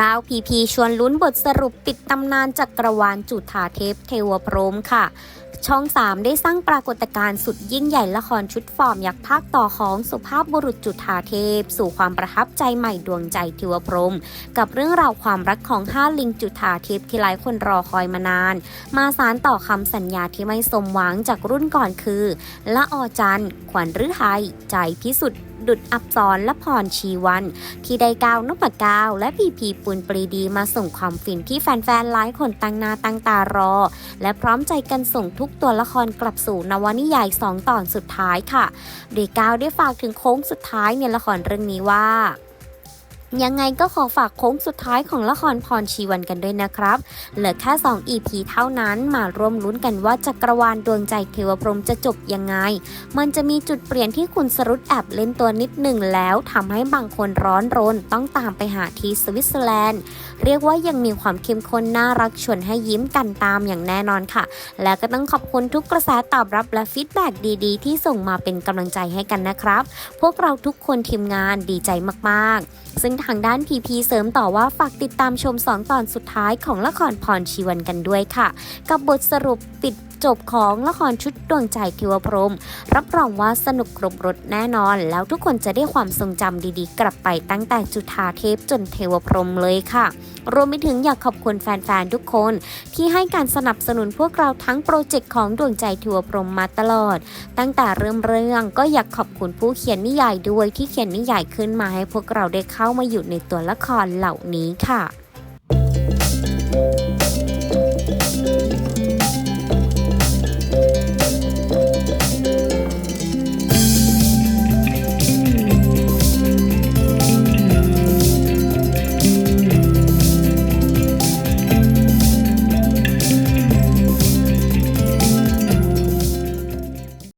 ก้าวพีพีชวนลุ้นบทสรุปปิดตำนานจักรวาลจุธาเทพเทวพรมค่ะ ช่อง 3 ได้สร้างปรากฏการณ์สุดยิ่งใหญ่ละครชุดฟอร์มยักษ์ภาคต่อของสุภาพบุรุษจุธาเทพ สู่ความประทับใจใหม่ดวงใจเทวพรม กับเรื่องราวความรักของห้าลิงจุธาเทพที่หลายคนรอคอยมานาน มาสารต่อคำสัญญาที่ไม่สมหวังจากรุ่นก่อนคือละออจันทร์ขวัญฤทัยใจพิสุทธิ์ดุดอับสรและพรชีวัน ที่ได้ก้าวนพก้าวและพีพีปูนปรีดีมาส่งความฟินที่แฟนๆหลายคนตั้งนาตั้งตารอ และพร้อมใจกันส่งทุกตัวละครกลับสู่นวนิยายสองตอนสุดท้ายค่ะโดยก้าวได้ฝากถึงโค้งสุดท้ายในละครเรื่องนี้ว่า ยังไงก็ขอฝากโค้งสุดท้ายของละครพรชีวันกันด้วยนะครับ เหลือแค่ 2 EP เท่านั้นมาร่วมลุ้นกันว่าจักรวาลดวงใจเทวพรหมจะจบยังไง มันจะมีจุดเปลี่ยนที่คุณสรุตแอบเล่นตัวนิดหนึ่งแล้วทำให้บางคนร้อนรนต้องตามไปหาที่สวิตเซอร์แลนด์ เรียกว่ายังมีความเข้มข้นน่ารักชวนให้ยิ้มกันตามอย่างแน่นอนค่ะ และก็ต้องขอบคุณทุกกระแสตอบรับและฟีดแบ็กดีๆ ที่ส่งมาเป็นกำลังใจให้กันนะครับ พวกเราทุกคนทีมงานดีใจมากๆซึ่งทางด้านพีพีเสริมต่อว่าฝากติดตามชม 2 ตอนสุดท้ายของละครพรชีวันกันด้วยค่ะ กับบทสรุปปิดจบของละครชุดดวงใจเทวพรหมรับรองว่าสนุกครบรถแน่นอน แล้วทุกคนจะได้ความทรงจำดีๆ กลับไปตั้งแต่จุธาเทพจนเทวพรหมเลยค่ะ รวมไปถึงอยากขอบคุณแฟนๆ ทุกคน ที่ให้การสนับสนุนพวกเราทั้งโปรเจกต์ของดวงใจเทวพรหมมาตลอด ตั้งแต่เริ่มเรื่องก็อยากขอบคุณผู้เขียนนิยายด้วยที่เขียนนิยายขึ้นมาให้พวกเราได้เข้าเข้ามาอยู่ในตัวละครเหล่านี้ค่ะ